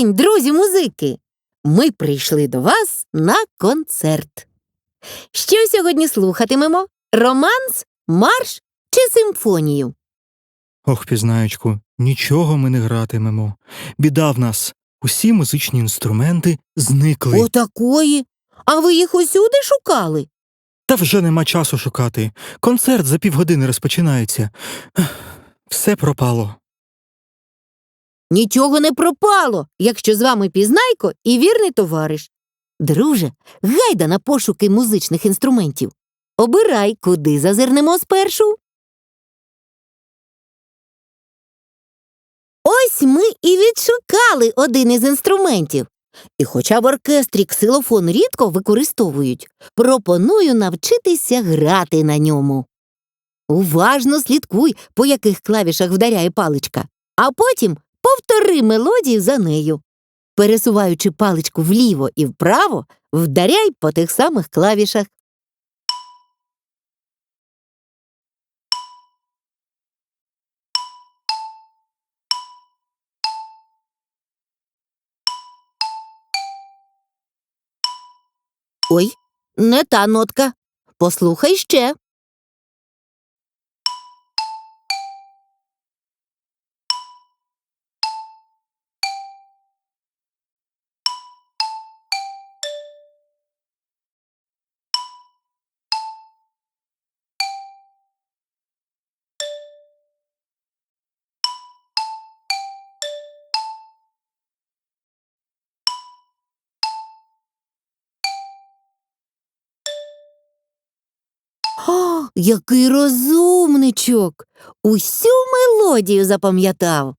день, друзі музики! Ми прийшли до вас на концерт. Що сьогодні слухатимемо? Романс, марш чи симфонію? Ох, пізнаючку, нічого ми не гратимемо. Біда в нас. Усі музичні інструменти зникли. Отакої. А ви їх усюди шукали? Та вже нема часу шукати. Концерт за півгодини розпочинається. Все пропало. Нічого не пропало, якщо з вами пізнайко і вірний товариш. Друже, гайда на пошуки музичних інструментів. Обирай, куди зазирнемо спершу. Ось ми і відшукали один із інструментів. І хоча в оркестрі ксилофон рідко використовують, пропоную навчитися грати на ньому. Уважно слідкуй, по яких клавішах вдаряє паличка, а потім повтори мелодію за нею. Пересуваючи паличку вліво і вправо, вдаряй по тих самих клавішах. Ой, не та нотка. Послухай ще. Який розумничок! Усю мелодію запам'ятав.